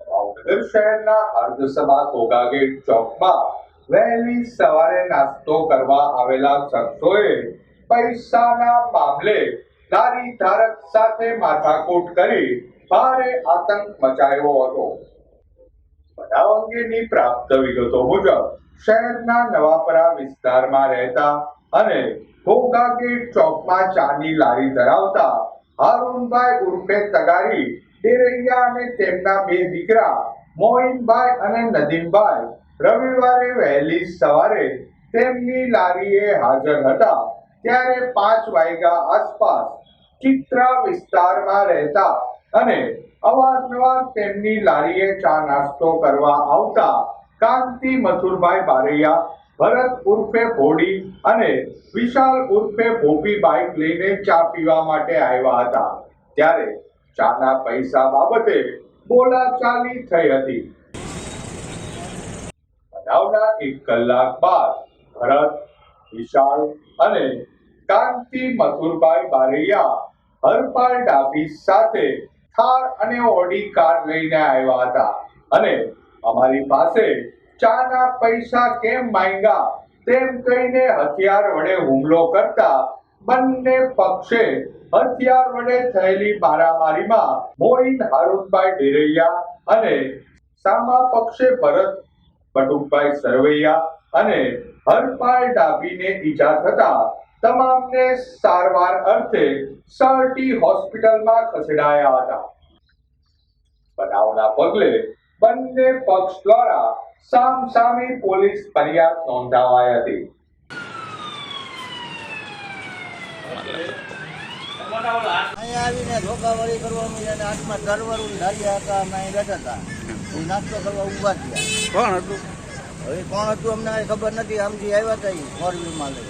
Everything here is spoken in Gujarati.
ભાવનગર શહેરના અર્ધસભા કોગાગેટ ચોકમાં વહેલી સવારે નાસ્તો કરવા આવેલા શખ્સોએ પૈસાના મામલે લારી ધારક સાથે માથાકૂટ કરી ભારે આતંક મચાવ્યો હતો. બનાવ અંગેની પ્રાપ્ત વિગતો મુજબ, શહેરના નવાપરા વિસ્તારમાં રહેતા અને ભોગા ગેટ ચોકમાં ચાની લારી ધરાવતા હારૂનભાઈ ઉર્ફે તગારી ડેરૈયા અને તેમના બે દીકરા મોહિનભાઈ અને નદીમભાઈ રવિવારે વહેલી સવારે તેમની લારીએ હાજર હતા. ત્યારે પાંચ વાગ્યા આસપાસ ચિત્રા વિસ્તારમાં રહેતા અને અવારનવાર તેમની લારીએ ચા નાસ્તો કરવા આવતા કાંતિ મથુરભાઈ બારૈયા, ભરત ઉર્ફે ભોડી અને વિશાલ ઉર્ફે ભોપી બાઇક લઈને ચા પીવા માટે આવ્યા હતા. ત્યારે ચાના પૈસા બાબતે બોલાચાલી થઈ હતી. બનાવના એક કલાક બાદ ભરત, વિશાલ અને કાંતિ મથુરભાઈ બારૈયા હરપાલ ડાભી સાથે થાર અને ઓડી કાર લઈને આવ્યા હતા. અને અમારી પાસે ચાના પૈસા કેમ માંગ્યા તેમ કહીને હથિયાર વડે હુમલો કરતા બંને પક્ષે હથિયાર વડે થયેલી મારામારીમાં મોઇન હારૂનભાઈ ડેરૈયા અને સામા પક્ષે ભરત બટુકભાઈ સરવૈયા અને હરપાલ ડાભીને ઈજા થતા તમામને સારવાર અર્થે સરટી હોસ્પિટલમાં ખસેડાયા હતા. બનાવના પગલે બંને પક્ષ દ્વારા સામસામી પોલીસ ફરિયાદ નોંધાવાઈ હતી. અહીંયા આવીને ધોકાવાળી કરવા અને હાથમાં તરવરું ઢાલિયા હતા અમે અહીં બેઠા હતા. એ નાસ્તો કરવા ઊભા થયા. કોણ હતું? હવે કોણ હતું અમને ખબર નથી આમથી આવ્યા હતા ફોર વ્હીલમાં લઈ.